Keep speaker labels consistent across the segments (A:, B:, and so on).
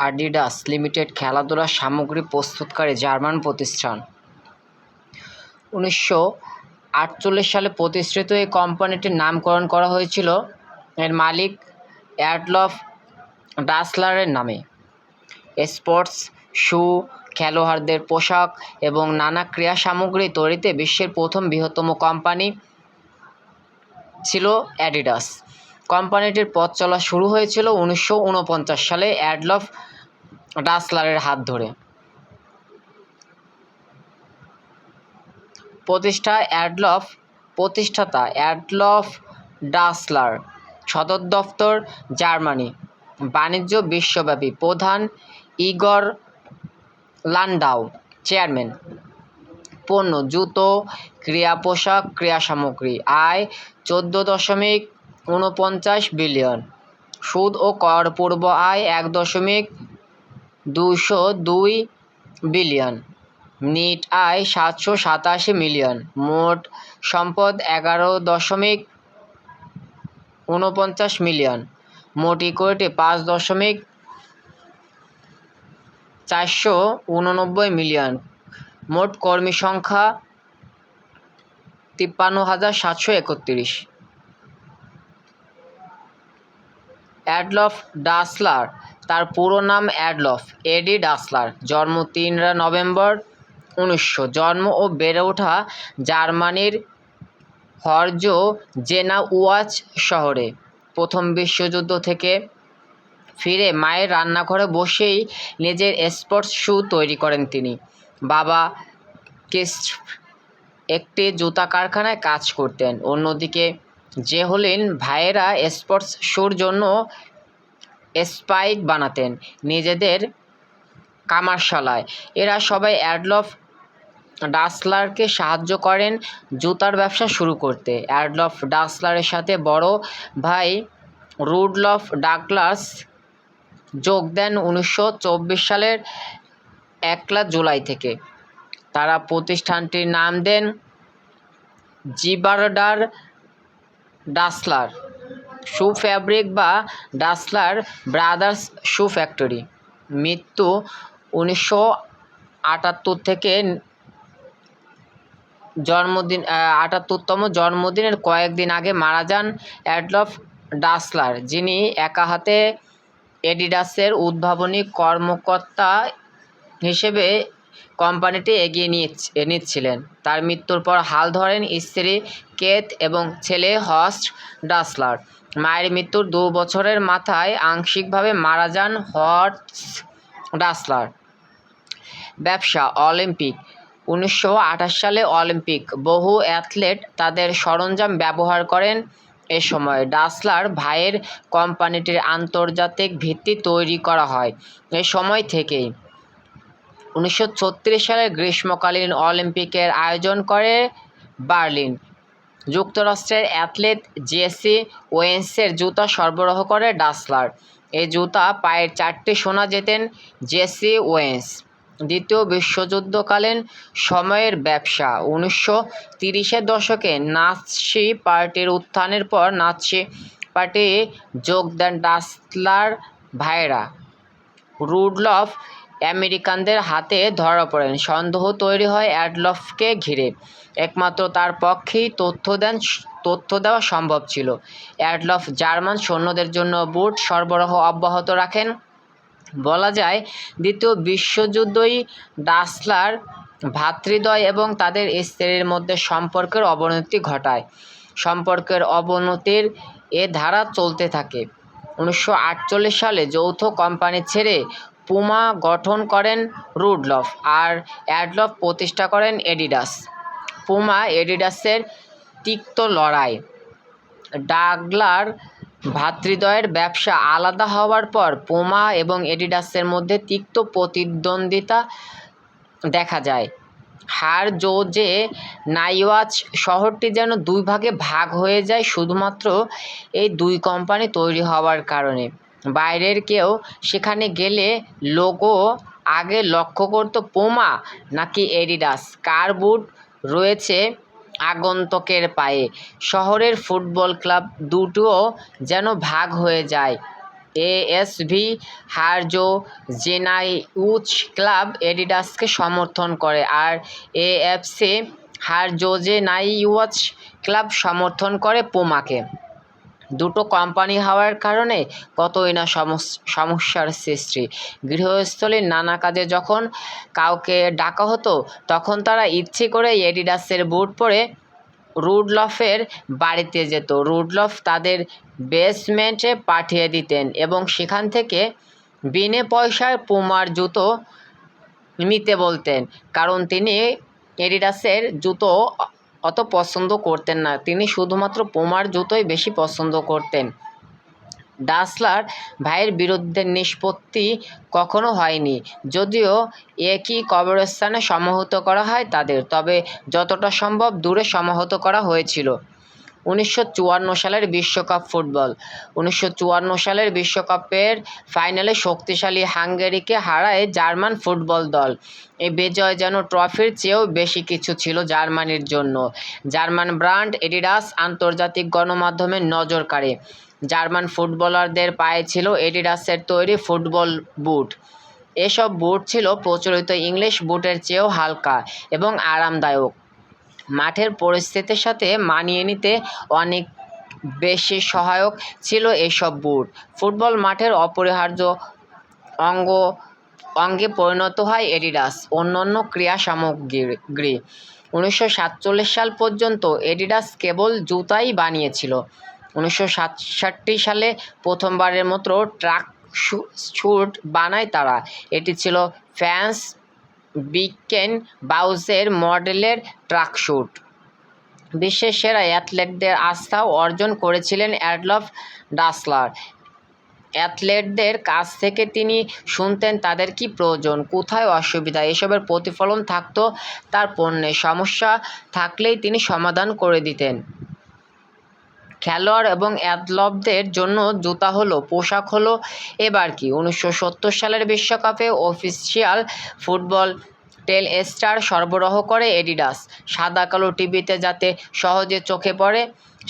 A: Adidas limited খেলাধুলার সামগ্রী প্রস্তুতকারী জার্মান প্রতিষ্ঠান উনিশশো আটচল্লিশ সালে প্রতিষ্ঠিত এই কোম্পানিটির নামকরণ করা হয়েছিল এর মালিক অ্যাডলফ ডাসলারের নামে স্পোর্টস শু খেলোয়াড়দের পোশাক এবং নানা ক্রীড়া সামগ্রী তৈরিতে বিশ্বের প্রথম বৃহত্তম কোম্পানি ছিল অ্যাডিডাস কোম্পানিটির পথ চলা শুরু হয়েছিল উনিশশো সালে অ্যাডলফ ডাসলারের হাত ধরে প্রতিষ্ঠা অ্যাডলফ প্রতিষ্ঠাতা অ্যাডলফ ডাসলার সদর দফতর জার্মানি বাণিজ্য বিশ্বব্যাপী প্রধান ইগর লান্ডাও চেয়ারম্যান পণ্য জুতো ক্রিয়া পোশাক ক্রিয়া সামগ্রী আয় চোদ্দো দশমিক উনপঞ্চাশ বিলিয়ন সুদ ও কর পূর্ব আয় এক দশমিক দুশো দুই বিলিয়ন নিট আয় সাতশো সাতাশি মিলিয়ন মোট সম্পদ এগারো দশমিক উনপঞ্চাশ মিলিয়ন মোট ইকুইটি পাঁচ দশমিক চারশো উননব্বই মিলিয়ন মোট কর্মী সংখ্যা তিপ্পান্ন হাজার সাতশো একত্রিশ অ্যাডলফ ডাসলার তার পুরো নাম অ্যাডলফ এডি ডাসলার জন্ম তিনরা নভেম্বর উনিশশো জন্ম ও বেড়ে ওঠা জার্মানির হর্জ জেনা উয়াচ শহরে প্রথম বিশ্বযুদ্ধ থেকে ফিরে মায়ের রান্নাঘরে বসেই নিজের স্পোর্টস শ্যু তৈরি করেন তিনি বাবা কেস্ট একটি জুতা কারখানায় কাজ করতেন অন্যদিকে যে হলেন ভাইয়েরা স্পোর্টস শোর জন্য স্পাইক বানাতেন নিজেদের কামারশালায় এরা সবাই অ্যাডলফ ডাসলারকে সাহায্য করেন জুতার ব্যবসা শুরু করতে অ্যাডলফ ডাসলারের সাথে বড় ভাই রুডলফ ডাকলাস যোগ দেন উনিশশো সালের একলা জুলাই থেকে তারা প্রতিষ্ঠানটির নাম দেন জিবারডার ডাসলার শু ফ্যাব্রিক বা ডাসলার ব্রাদার্স শু ফ্যাক্টরি মৃত্যু উনিশশো আটাত্তর থেকে জন্মদিন আটাত্তরতম জন্মদিনের কয়েকদিন আগে মারা যান অ্যাডলফ ডাসলার যিনি একা হাতে এডিডাসের উদ্ভাবনী কর্মকর্তা হিসেবে কোম্পানিটি এগিয়ে নিচ্ছিলেন তার মৃত্যুর পর হাল ধরেন স্ত্রী কেথ এবং ছেলে হস্ট ডাসলার মায়ের মৃত্যুর দু বছরের মাথায় আংশিকভাবে মারা যান হর্টস ডাসলার ব্যবসা অলিম্পিক উনিশশো সালে অলিম্পিক বহু অ্যাথলেট তাদের সরঞ্জাম ব্যবহার করেন এ সময় ডাসলার ভাইয়ের কোম্পানিটির আন্তর্জাতিক ভিত্তি তৈরি করা হয় এ সময় থেকেই উনিশশো সালের গ্রীষ্মকালীন অলিম্পিকের আয়োজন করে বার্লিন যুক্তরাষ্ট্রের অ্যাথলেট জেসি ওয়েন্সের জুতা সরবরাহ করে ডাসলার এই জুতা পায়ের চারটি সোনা জেতেন জেসি ওয়েন্স দ্বিতীয় বিশ্বযুদ্ধকালীন সময়ের ব্যবসা উনিশশো তিরিশের দশকে নাৎসি পার্টির উত্থানের পর নাৎসি পার্টি যোগ দেন ডাসলার ভাইরা রুডলফ আমেরিকানদের হাতে ধরা পড়েন সন্দেহ তৈরি হয় অ্যাডলফকে ঘিরে একমাত্র তার পক্ষেই তথ্য দেন তথ্য দেওয়া সম্ভব ছিল অ্যাডলফ জার্মান সৈন্যদের জন্য বুট সরবরাহ অব্যাহত রাখেন বলা যায় দ্বিতীয় বিশ্বযুদ্ধই ডাসলার ভ্রাতৃদ্বয় এবং তাদের স্ত্রীর মধ্যে সম্পর্কের অবনতি ঘটায় সম্পর্কের অবনতির এ ধারা চলতে থাকে উনিশশো সালে যৌথ কোম্পানি ছেড়ে পুমা গঠন করেন রুডলফ আর অ্যাডলফ প্রতিষ্ঠা করেন এডিডাস পুমা এডিডাসের তিক্ত লড়াই ডাগলার ভ্রাতৃদ্বয়ের ব্যবসা আলাদা হওয়ার পর পুমা এবং এডিডাসের মধ্যে তিক্ত প্রতিদ্বন্দ্বিতা দেখা যায় হার জো যে নাইওয়াজ শহরটি যেন দুই ভাগে ভাগ হয়ে যায় শুধুমাত্র এই দুই কোম্পানি তৈরি হওয়ার কারণে বাইরের কেউ সেখানে গেলে লোগো আগে লক্ষ্য করত পোমা নাকি এডিডাস কার বুট রয়েছে আগন্তকের পায়ে শহরের ফুটবল ক্লাব দুটোও যেন ভাগ হয়ে যায় এএসভি হারজো জেনাইউচ ক্লাব এডিডাসকে সমর্থন করে আর এএফসি হারজোজে নাইউচ ক্লাব সমর্থন করে পোমাকে দুটো কোম্পানি হওয়ার কারণে কতই না সমস্যার সৃষ্টি গৃহস্থলীর নানা কাজে যখন কাউকে ডাকা হতো তখন তারা ইচ্ছে করে এডিডাসের বুট পরে রুডলফের বাড়িতে যেত রুডলফ তাদের বেসমেন্টে পাঠিয়ে দিতেন এবং সেখান থেকে বিনে পয়সায় পুমার জুতো নিতে বলতেন কারণ তিনি এডিডাসের জুতো অত পছন্দ করতেন না তিনি শুধুমাত্র পোমার জুতোই বেশি পছন্দ করতেন ডাসলার ভাইয়ের বিরুদ্ধে নিষ্পত্তি কখনো হয়নি যদিও একই কবরস্থানে সমাহত করা হয় তাদের তবে যতটা সম্ভব দূরে সমাহত করা হয়েছিল উনিশশো সালের বিশ্বকাপ ফুটবল উনিশশো সালের বিশ্বকাপের ফাইনালে শক্তিশালী হাঙ্গেরিকে হারায় জার্মান ফুটবল দল এই বিজয় যেন ট্রফির চেয়েও বেশি কিছু ছিল জার্মানির জন্য জার্মান ব্র্যান্ড এডিডাস আন্তর্জাতিক গণমাধ্যমে নজর কাড়ে জার্মান ফুটবলারদের পায়ে ছিল এডিডাসের তৈরি ফুটবল বুট এসব বুট ছিল প্রচলিত ইংলিশ বুটের চেয়েও হালকা এবং আরামদায়ক মাঠের পরিস্থিতির সাথে মানিয়ে নিতে অনেক বেশি সহায়ক ছিল এসব বুট ফুটবল মাঠের অপরিহার্য অঙ্গ অঙ্গে পরিণত হয় এডিডাস অন্যান্য ক্রিয়া সামগ্রী উনিশশো সাল পর্যন্ত এডিডাস কেবল জুতাই বানিয়েছিল উনিশশো সালে প্রথমবারের মতো ট্রাক শুট বানায় তারা এটি ছিল ফ্যান্স বিকেন বাউজের মডেলের ট্রাকশ্যুট বিশ্বের সেরা অ্যাথলেটদের আস্থাও অর্জন করেছিলেন অ্যাডলফ ডাসলার অ্যাথলেটদের কাছ থেকে তিনি শুনতেন তাদের কি প্রয়োজন কোথায় অসুবিধা এসবের প্রতিফলন থাকতো তার পণ্যে সমস্যা থাকলেই তিনি সমাধান করে দিতেন খেলোয়াড় এবং অ্যাথলবদের জন্য জুতা হলো পোশাক হলো এবার কি উনিশশো সত্তর সালের বিশ্বকাপে অফিসিয়াল ফুটবল টেল স্টার সরবরাহ করে এডিডাস সাদা কালো টিভিতে যাতে সহজে চোখে পড়ে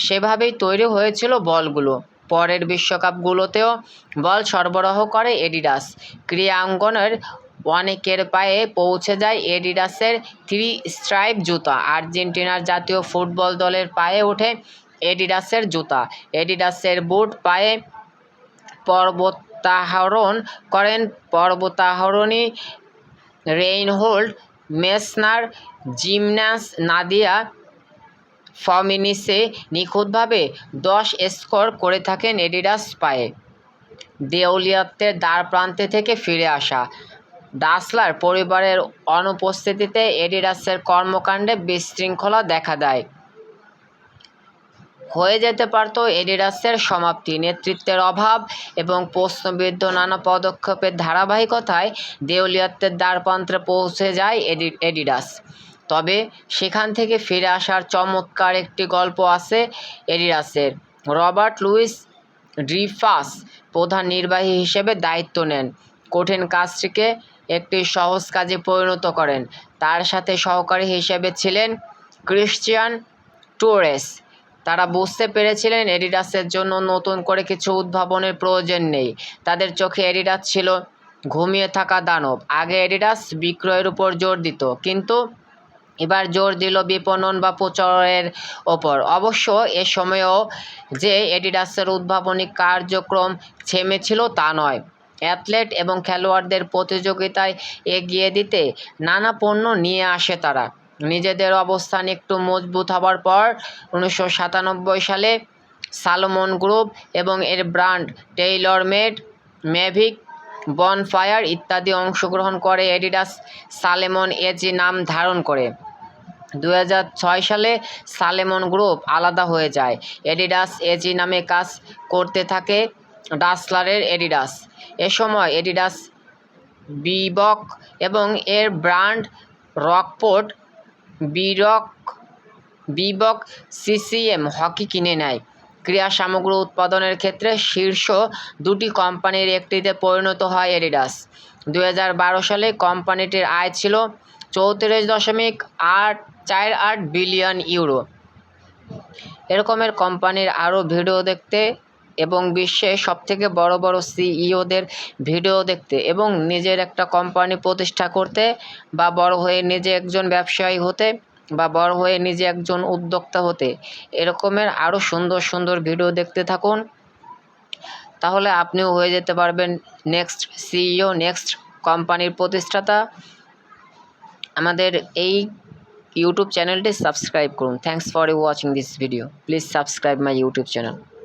A: সেভাবেই তৈরি হয়েছিল বলগুলো পরের বিশ্বকাপগুলোতেও বল সরবরাহ করে এডিডাস ক্রিয়াঙ্গনের অনেকের পায়ে পৌঁছে যায় এডিডাসের থ্রি স্ট্রাইপ জুতা আর্জেন্টিনার জাতীয় ফুটবল দলের পায়ে ওঠে এডিডাসের জুতা এডিডাসের বুট পায়ে পর্বতাহরণ করেন পর্বতাহরণী রেইনহোল্ড মেসনার জিমনাস নাদিয়া ফমিনিসে নিখুঁতভাবে দশ স্কোর করে থাকেন এডিডাস পায়ে দেউলিয়াত্বের দ্বার প্রান্তে থেকে ফিরে আসা ডাসলার পরিবারের অনুপস্থিতিতে এডিডাসের কর্মকাণ্ডে বিশৃঙ্খলা দেখা দেয় হয়ে যেতে পারত এডিডাসের সমাপ্তি নেতৃত্বের অভাব এবং প্রশ্নবিদ্ধ নানা পদক্ষেপের ধারাবাহিকতায় দেউলিয়াত্বের দ্বারপ্রান্তে পৌঁছে যায় এডি এডিডাস তবে সেখান থেকে ফিরে আসার চমৎকার একটি গল্প আছে এডিডাসের রবার্ট লুইস ড্রিফাস প্রধান নির্বাহী হিসেবে দায়িত্ব নেন কঠিন কাজটিকে একটি সহজ কাজে পরিণত করেন তার সাথে সহকারী হিসেবে ছিলেন ক্রিশ্চিয়ান টোরেস তারা বুঝতে পেরেছিলেন অ্যাডিডাসের জন্য নতুন করে কিছু উদ্ভাবনের প্রয়োজন নেই তাদের চোখে অ্যাডিডাস ছিল ঘুমিয়ে থাকা দানব আগে অ্যাডিডাস বিক্রয়ের উপর জোর দিত কিন্তু এবার জোর দিল বিপণন বা প্রচারের ওপর অবশ্য এ সময়েও যে এডিডাসের উদ্ভাবনী কার্যক্রম ছেমেছিল তা নয় অ্যাথলেট এবং খেলোয়াড়দের প্রতিযোগিতায় এগিয়ে দিতে নানা পণ্য নিয়ে আসে তারা নিজেদের অবস্থান একটু মজবুত হবার পর উনিশশো সালে সালোমন গ্রুপ এবং এর brand TaylorMade Mavic Bonfire ইত্যাদি অংশগ্রহণ করে এডিডাস সালেমন এজি নাম ধারণ করে দু সালে সালেমন গ্রুপ আলাদা হয়ে যায় এডিডাস এজি নামে কাজ করতে থাকে ডাসলারের এডিডাস এ সময় এডিডাস বিবক এবং এর ব্র্যান্ড রকপোর্ট বিরক বিবক সিসিএম হকি কিনে নেয় ক্রীড়া সামগ্রী উৎপাদনের ক্ষেত্রে শীর্ষ দুটি কোম্পানির একটিতে পরিণত হয় এডিডাস দু সালে কোম্পানিটির আয় ছিল চৌত্রিশ দশমিক আট চার আট বিলিয়ন ইউরো এরকমের কোম্পানির আরও ভিডিও দেখতে এবং বিশ্বের সবথেকে বড় বড় সিইওদের e ভিডিও দেখতে এবং নিজের একটা কোম্পানি প্রতিষ্ঠা করতে বা বড় হয়ে নিজে একজন ব্যবসায়ী হতে বা বড় হয়ে নিজে একজন উদ্যোক্তা হতে এরকমের আরও সুন্দর সুন্দর ভিডিও দেখতে থাকুন তাহলে আপনিও হয়ে যেতে পারবেন নেক্সট সিইও নেক্সট কোম্পানির প্রতিষ্ঠাতা আমাদের এই ইউটিউব চ্যানেলটি সাবস্ক্রাইব করুন thanks for watching this video please subscribe my YouTube channel